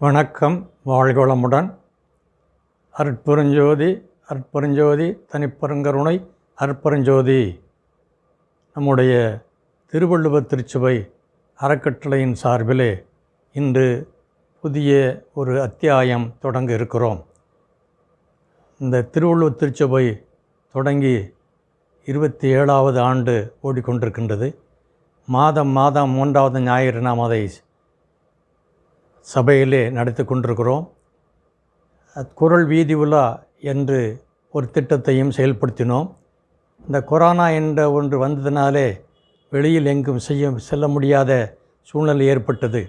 வணக்கம் வாழ்கோளமுடன். அருட்பெருஞ்சோதி அருட்பெருஞ்சோதி தனிப்பெருங்கருணை அருட்பெருஞ்சோதி. நம்முடைய திருவள்ளுவர் திருச்சபை அறக்கட்டளையின் சார்பிலே இன்று புதிய ஒரு அத்தியாயம் தொடங்க இருக்கிறோம். இந்த திருவள்ளுவர் திருச்சபை தொடங்கி இருபத்தி ஏழாவது ஆண்டு ஓடிக்கொண்டிருக்கின்றது. மாதம் மாதம் மூன்றாவது ஞாயிறு நாம் அதை சபையிலே நடத்தி கொண்டிருக்கிறோம் குரல் வீதி உலா என்று ஒரு திட்டத்தையும் செயல்படுத்தினோம். இந்த கொரோனா என்ற ஒன்று வந்ததினாலே வெளியில் எங்கும் செய்ய செல்ல முடியாத சூழ்நிலை ஏற்பட்டது.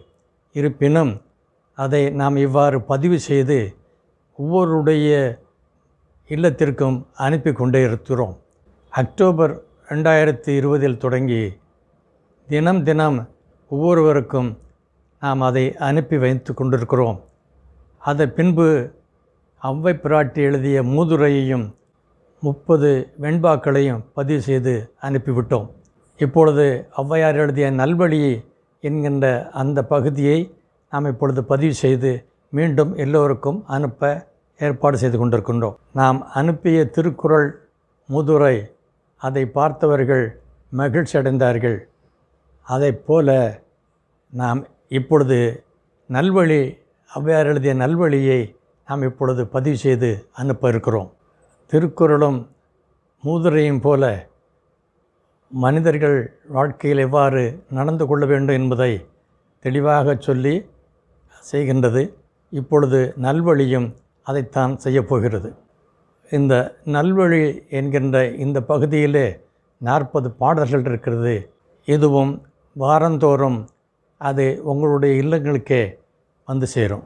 இருப்பினும் அதை நாம் இவ்வாறு பதிவு செய்து ஒவ்வொருடைய இல்லத்திற்கும் அனுப்பி கொண்டே இருக்கிறோம். அக்டோபர் ரெண்டாயிரத்தி இருபதில் தொடங்கி தினம் தினம் ஒவ்வொருவருக்கும் நாம் அதை அனுப்பி வைத்து கொண்டிருக்கிறோம். அதை பின்பு அவ்வை பிராட்டி எழுதிய மூதுரையையும் முப்பது வெண்பாக்களையும் பதிவு செய்து அனுப்பிவிட்டோம். இப்பொழுது ஔவையார் எழுதிய நல்வழி என்கின்ற அந்த பகுதியை நாம் இப்பொழுது பதிவு செய்து மீண்டும் எல்லோருக்கும் அனுப்ப ஏற்பாடு செய்து கொண்டிருக்கின்றோம். நாம் அனுப்பிய திருக்குறள் முதுரை அதை பார்த்தவர்கள் மகிழ்ச்சி அடைந்தார்கள் அதைப் போல நாம் இப்பொழுது நல்வழி ஔவையார் எழுதிய நல்வழியை நாம் இப்பொழுது பதிவு செய்து அனுப்ப இருக்கிறோம் திருக்குறளும் மூதுரையும் போல மனிதர்கள் வாழ்க்கையில் எவ்வாறு நடந்து கொள்ள வேண்டும் என்பதை தெளிவாக சொல்லி செய்கின்றது. இப்பொழுது நல்வழியும் அதைத்தான் செய்யப்போகிறது இந்த நல்வழி என்கின்ற இந்த பகுதியிலே நாற்பது பாடல்கள் இருக்கிறது. இதுவும் வாரந்தோறும் அது உங்களுடைய இல்லங்களுக்கே வந்து சேரும்.